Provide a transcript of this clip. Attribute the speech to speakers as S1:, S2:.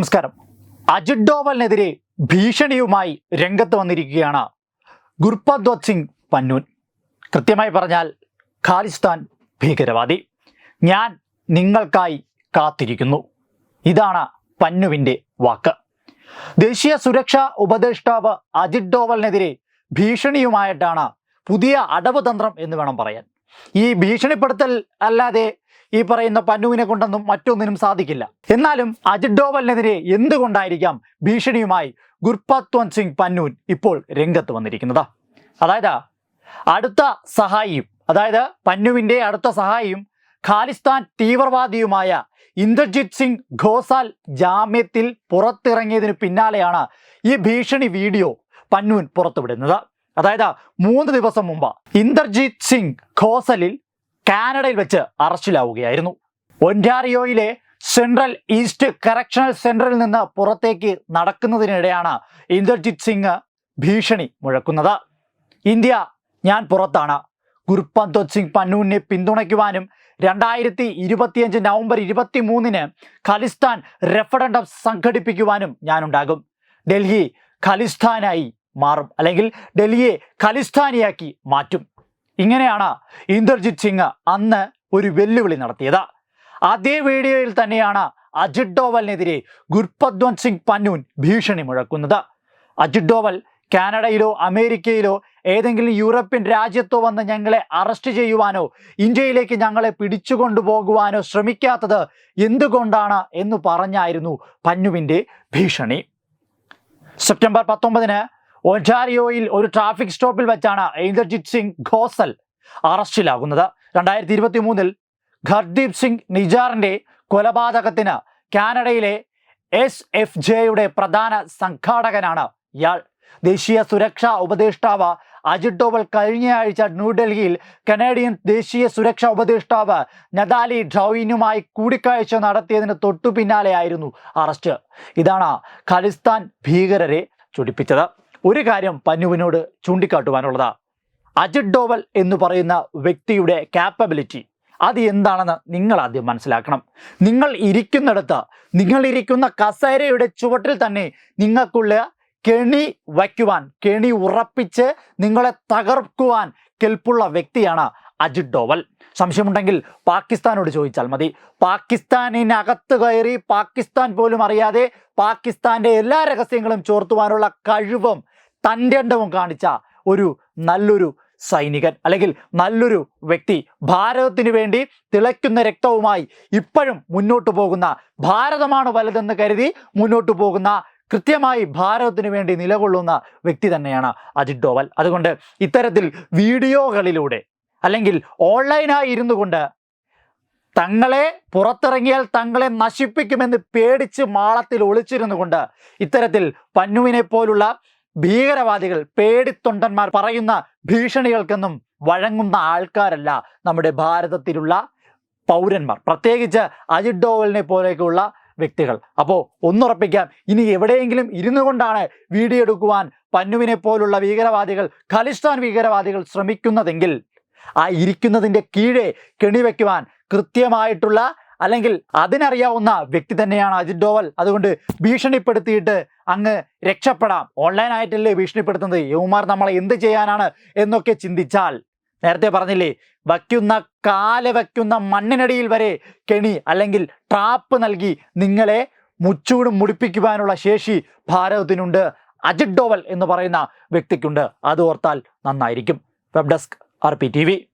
S1: നമസ്കാരം. അജിത് ഡോവലിനെതിരെ ഭീഷണിയുമായി രംഗത്ത് വന്നിരിക്കുകയാണ് ഗുർപദ്വത് സിംഗ് പന്നൂൻ. കൃത്യമായി പറഞ്ഞാൽ ഖാലിസ്ഥാൻ ഭീകരവാദി. ഞാൻ നിങ്ങൾക്കായി കാത്തിരിക്കുന്നു. ഇതാണ് പന്നുവിന്റെ വാക്ക്. ദേശീയ സുരക്ഷാ ഉപദേഷ്ടാവ് അജിത് ഡോവലിനെതിരെ ഭീഷണിയുമായിട്ടാണ് പുതിയ അടവ് തന്ത്രം എന്ന് വേണം പറയാൻ. ഈ ഭീഷണിപ്പെടുത്തൽ അല്ലാതെ ഈ പറയുന്ന പന്നുവിനെ കൊണ്ടൊന്നും മറ്റൊന്നിനും സാധിക്കില്ല. എന്നാലും അജിത് ഡോവലിനെതിരെ എന്തുകൊണ്ടായിരിക്കാം ഭീഷണിയുമായി ഗുർപാത്വൻ സിംഗ് പന്നൂൻ ഇപ്പോൾ രംഗത്ത് വന്നിരിക്കുന്നത്? അതായത് അടുത്ത സഹായിയും അതായത് പന്നുവിന്റെ അടുത്ത സഹായിയും ഖാലിസ്ഥാൻ തീവ്രവാദിയുമായ ഇന്ദ്രജിത് സിംഗ് ഘോസാൽ ജാമ്യത്തിൽ പുറത്തിറങ്ങിയതിന് പിന്നാലെയാണ് ഈ ഭീഷണി വീഡിയോ പന്നൂൻ പുറത്തുവിടുന്നത്. അതായത് മൂന്ന് ദിവസം മുമ്പ് ഇന്ദർജിത് സിംഗ് ഘോസലിൽ കാനഡയിൽ വെച്ച് അറസ്റ്റിലാവുകയായിരുന്നു. ഒന്റാറിയോയിലെ സെൻട്രൽ ഈസ്റ്റ് കറക്ഷണൽ സെന്ററിൽ നിന്ന് പുറത്തേക്ക് നടക്കുന്നതിനിടെയാണ് ഇന്ദർജിത് സിംഗ് ഭീഷണി മുഴക്കുന്നത്. ഇന്ത്യ ഞാൻ പുറത്താണ്. ഗുർപന്ത് സിംഗ് പന്നൂനെ പിന്തുണയ്ക്കുവാനും രണ്ടായിരത്തി ഇരുപത്തിയഞ്ച് നവംബർ ഇരുപത്തി മൂന്നിന് ഖലിസ്ഥാൻ റെഫറൻഡം സംഘടിപ്പിക്കുവാനും ഞാനുണ്ടാകും. ഡൽഹി ഖലിസ്ഥാനായി മാറും. അല്ലെങ്കിൽ ഡൽഹിയെ ഖലിസ്ഥാനിയാക്കി മാറ്റും. ഇങ്ങനെയാണ് ഇന്ദർജിത് സിംഗ് അന്ന് ഒരു വെല്ലുവിളി നടത്തിയത്. അതേ വീഡിയോയിൽ തന്നെയാണ് അജിത് ഡോവലിനെതിരെ ഗുർപദ്വന്ത് സിംഗ് പന്നൂൻ ഭീഷണി മുഴക്കുന്നത്. അജിത് ഡോവൽ കാനഡയിലോ അമേരിക്കയിലോ ഏതെങ്കിലും യൂറോപ്യൻ രാജ്യത്തോ വന്ന് ഞങ്ങളെ അറസ്റ്റ് ചെയ്യുവാനോ ഇന്ത്യയിലേക്ക് ഞങ്ങളെ പിടിച്ചുകൊണ്ടുപോകുവാനോ ശ്രമിക്കാത്തത് എന്തുകൊണ്ടാണ് എന്ന് പറഞ്ഞായിരുന്നു പന്നുവിന്റെ ഭീഷണി. സെപ്റ്റംബർ പത്തൊമ്പതിന് ഒന്റാരിയോയിൽ ഒരു ട്രാഫിക് സ്റ്റോപ്പിൽ വെച്ചാണ് ഇന്ദ്രജിത് സിംഗ് ഘോസൽ അറസ്റ്റിലാകുന്നത്. രണ്ടായിരത്തി ഇരുപത്തി മൂന്നിൽ ഖർദീപ് സിംഗ് നിജാറിന്റെ കൊലപാതകത്തിന് കാനഡയിലെ എസ് എഫ് ജെയുടെ പ്രധാന സംഘാടകനാണ് ഇയാൾ. ദേശീയ സുരക്ഷാ ഉപദേഷ്ടാവ് അജിത് ഡോവൽ കഴിഞ്ഞയാഴ്ച ന്യൂഡൽഹിയിൽ കനേഡിയൻ ദേശീയ സുരക്ഷാ ഉപദേഷ്ടാവ് നദാലി ഡ്രൗയിനുമായി കൂടിക്കാഴ്ച നടത്തിയതിന് തൊട്ടു പിന്നാലെയായിരുന്നു അറസ്റ്റ്. ഇതാണ് ഖലിസ്ഥാൻ ഭീകരരെ ചൊടിപ്പിച്ചത്. ഒരു കാര്യം പന്നുവിനോട് ചൂണ്ടിക്കാട്ടുവാനുള്ളത്. അജിത് ഡോവൽ എന്ന് പറയുന്ന വ്യക്തിയുടെ കാപ്പബിലിറ്റി അത് എന്താണെന്ന് നിങ്ങൾ ആദ്യം മനസ്സിലാക്കണം. നിങ്ങൾ ഇരിക്കുന്നിടത്ത് നിങ്ങൾ ഇരിക്കുന്ന കസേരയുടെ ചുവട്ടിൽ തന്നെ നിങ്ങൾക്കുള്ള കെണി വയ്ക്കുവാൻ കെണി ഉറപ്പിച്ച് നിങ്ങളെ തകർക്കുവാൻ കെൽപ്പുള്ള വ്യക്തിയാണ് അജിത് ഡോവൽ. സംശയമുണ്ടെങ്കിൽ പാകിസ്ഥാനോട് ചോദിച്ചാൽ മതി. പാകിസ്ഥാനിനകത്ത് കയറി പാകിസ്ഥാൻ പോലും അറിയാതെ പാകിസ്ഥാന്റെ എല്ലാ രഹസ്യങ്ങളും ചോർത്തുവാനുള്ള കഴിവും തന്റെ അണ്ടവും കാണിച്ച ഒരു നല്ലൊരു സൈനികൻ അല്ലെങ്കിൽ നല്ലൊരു വ്യക്തി ഭാരതത്തിന് വേണ്ടി തിളയ്ക്കുന്ന രക്തവുമായി ഇപ്പോഴും മുന്നോട്ട് പോകുന്ന ഭാരതമാണ് വലുതെന്ന് കരുതി മുന്നോട്ട് പോകുന്ന കൃത്യമായി ഭാരതത്തിന് വേണ്ടി നിലകൊള്ളുന്ന വ്യക്തി തന്നെയാണ് അജിത് ഡോവൽ. അതുകൊണ്ട് ഇത്തരത്തിൽ വീഡിയോകളിലൂടെ അല്ലെങ്കിൽ ഓൺലൈനായി ഇരുന്നു കൊണ്ട് തങ്ങളെ പുറത്തിറങ്ങിയാൽ തങ്ങളെ നശിപ്പിക്കുമെന്ന് പേടിച്ച് മാളത്തിൽ ഒളിച്ചിരുന്നു കൊണ്ട് ഇത്തരത്തിൽ പന്നുവിനെ പോലുള്ള ഭീകരവാദികൾ പേടിത്തൊണ്ടന്മാർ പറയുന്ന ഭീഷണികൾക്കൊന്നും വഴങ്ങുന്ന ആൾക്കാരല്ല നമ്മുടെ ഭാരതത്തിലുള്ള പൗരന്മാർ. പ്രത്യേകിച്ച് അജിത് ഡോവലിനെ പോലെയൊക്കെയുള്ള വ്യക്തികൾ. അപ്പോൾ ഒന്നുറപ്പിക്കാം ഇനി എവിടെയെങ്കിലും ഇരുന്നു കൊണ്ടാണ് വീഡിയോ എടുക്കുവാൻ പന്നുവിനെ പോലുള്ള ഭീകരവാദികൾ ഖലിസ്ഥാൻ ഭീകരവാദികൾ ശ്രമിക്കുന്നതെങ്കിൽ ആ ഇരിക്കുന്നതിന്റെ കീഴെ കെണിവെക്കുവാൻ കൃത്യമായിട്ടുള്ള അല്ലെങ്കിൽ അതിനറിയാവുന്ന വ്യക്തി തന്നെയാണ് അജിത് ഡോവൽ. അതുകൊണ്ട് ഭീഷണിപ്പെടുത്തിയിട്ട് അങ്ങ് രക്ഷപ്പെടാം. ഓൺലൈനായിട്ടല്ലേ ഭീഷണിപ്പെടുത്തുന്നത്? യുവമാർ നമ്മളെ എന്ത് ചെയ്യാനാണ് എന്നൊക്കെ ചിന്തിച്ചാൽ. നേരത്തെ പറഞ്ഞില്ലേ വയ്ക്കുന്ന കാൽ വയ്ക്കുന്ന മണ്ണിനടിയിൽ വരെ കെണി അല്ലെങ്കിൽ ട്രാപ്പ് നൽകി നിങ്ങളെ മുച്ചൂടും മുടിപ്പിക്കുവാനുള്ള ശേഷി ഭാരതത്തിനുണ്ട്. അജിത് ഡോവൽ എന്ന് പറയുന്ന വ്യക്തിക്കുണ്ട്. അത് ഓർത്താൽ നന്നായിരിക്കും. Web desk RP TV.